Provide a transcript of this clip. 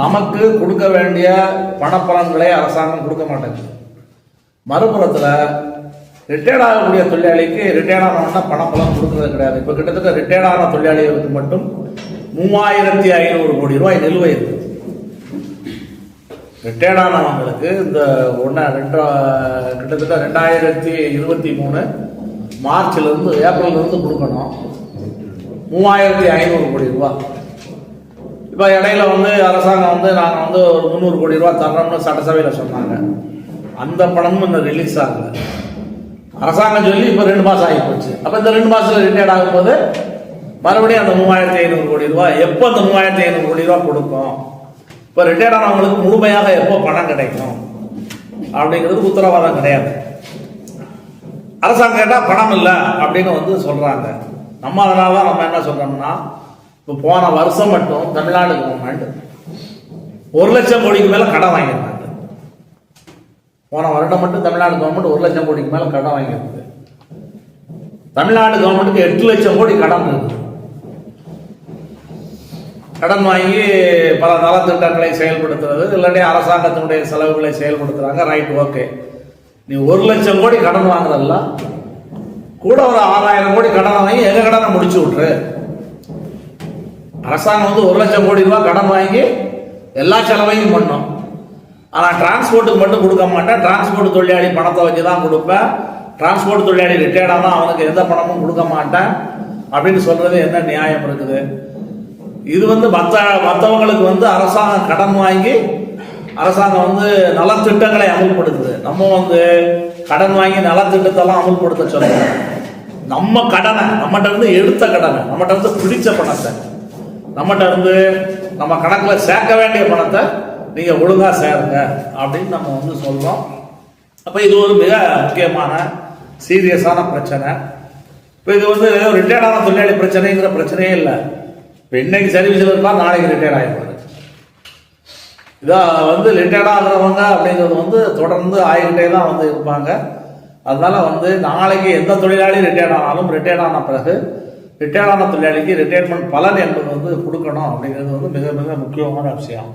நமக்கு கொடுக்க வேண்டிய பணப்பலன்களை அரசாங்கம் கொடுக்க மாட்டேங்குது. மறுபுறத்தில் ரிட்டையர்ட் ஆகக்கூடிய தொழிலாளிக்கு ரிட்டையர்ட் ஆனவன்னா பணப்பலன் கொடுக்கறது கிடையாது. இப்போ கிட்டத்தட்ட ரிட்டையர்ட் ஆன தொழிலாளிகளுக்கு மட்டும் மூவாயிரத்தி ஐநூறு கோடி ரூபாய் நிலுவை இருக்கு. ரிட்டையர்ட் ஆனவங்களுக்கு இந்த ஒன்றா ரெண்டு கிட்டத்தட்ட ரெண்டாயிரத்தி இருபத்தி மூணு மார்ச்லேருந்து ஏப்ரல்லேருந்து கொடுக்கணும். மூவாயிரத்தி ஐநூறு கோடி ரூபாய். இப்போ இடையில வந்து அரசாங்கம் வந்து நாங்கள் வந்து ஒரு முந்நூறு கோடி ரூபா தர்றோம்னு சட்டசபையில் சொன்னாங்க. அந்த பணமும் இன்னும் ரிலீஸ் ஆகல. அரசாங்கம் சொல்லி இப்போ ரெண்டு மாதம் ஆகி போச்சு. அப்போ இந்த ரெண்டு மாதத்தில் ரிட்டையர்ட் ஆகும்போது மறுபடியும் அந்த மூவாயிரத்தி ஐநூறு கோடி ரூபாய் எப்போ அந்த மூவாயிரத்தி ஐநூறு கோடி ரூபா கொடுக்கும் இப்போ ரிட்டையர்ட் ஆனவங்களுக்கு முழுமையாக எப்போ பணம் கிடைக்கும்? அப்படிங்கிறது உத்தரவாதம் கிடையாது. அரசாங்கம் கேட்டால் பணம் இல்லை அப்படின்னு வந்து சொல்கிறாங்க நம்ம அதனால தான் நம்ம என்ன சொல்கிறோம்னா இப்போ போன வருஷம் மட்டும் தமிழ்நாடு கவர்மெண்ட் ஒரு லட்சம் கோடிக்கு மேலே கடன் வாங்கியிருந்தாங்க போன வருடம் மட்டும் தமிழ்நாடு கவர்மெண்ட் ஒரு லட்சம் கோடிக்கு மேலே கடன் வாங்கியிருந்தது தமிழ்நாடு கவர்மெண்ட்டுக்கு எட்டு லட்சம் கோடி கடன் இருக்கு கடன் வாங்கி பல நலத்திட்டங்களை செயல்படுத்துறது இல்லாட்டி அரசாங்கத்தினுடைய செலவுகளை செயல்படுத்துறாங்க. ரைட் ஓகே நீ ஒரு லட்சம் கோடி கடன் வாங்குறதில்ல கூட ஒரு ஆறாயிரம் கோடி கடன் வாங்கி எங்க கடனை முடிச்சு விட்டுரு? அரசாங்கம் வந்து ஒரு லட்சம் கோடி ரூபா கடன் வாங்கி எல்லா செலவையும் பண்ணும். ஆனால் டிரான்ஸ்போர்ட்டுக்கு மட்டும் கொடுக்க மாட்டேன். டிரான்ஸ்போர்ட் தொழிலாளி பணத்தை வச்சு தான் கொடுப்பேன். டிரான்ஸ்போர்ட் தொழிலாளி ரிட்டையர்டாக தான் அவனுக்கு எந்த பணமும் கொடுக்க மாட்டேன். அப்படின்னு சொல்றது என்ன நியாயம் இருக்குது? இது வந்து மற்ற மற்றவங்களுக்கு வந்து அரசாங்கம் கடன் வாங்கி அரசாங்கம் வந்து நலத்திட்டங்களை அமல்படுத்துது. நம்ம வந்து கடன் வாங்கி நலத்திட்டத்தெல்லாம் அமல்படுத்த சொல்லுங்க நம்ம கடனை நம்மகிட்ட இருந்து எடுத்த கடனை நம்மகிட்ட இருந்து பிடிச்ச பணத்தை நம்மகிட்ட இருந்து நம்ம கணக்கில் சேர்க்க வேண்டிய பணத்தை நீங்கள் ஒழுங்காக சேருங்க அப்படின்னு நம்ம வந்து சொல்கிறோம் அப்போ இது ஒரு மிக முக்கியமான சீரியஸான பிரச்சனை. இப்போ இது வந்து ரிட்டையர்டான தொழிலாளி பிரச்சனைங்கிற பிரச்சனையே இல்லை. இப்போ இன்னைக்கு சர்வீஸில் இருப்பார் நாளைக்கு ரிட்டையர்ட் ஆகிடுவார் இதா வந்து ரிட்டையர்ட் ஆகிறவங்க அப்படிங்கிறது வந்து தொடர்ந்து ஆகிக்கிட்டே தான் வந்து இருப்பாங்க. அதனால் வந்து நாளைக்கு எந்த தொழிலாளி ரிட்டையர்ட் ஆனாலும் ரிட்டையர்ட் ஆன பிறகு ரிட்டையர்ட் ஆன தொழிலாளிக்கு ரிட்டையர்மெண்ட் பலன் என்பது வந்து கொடுக்கணும் அப்படிங்கிறது வந்து மிக மிக முக்கியமான விஷயம்.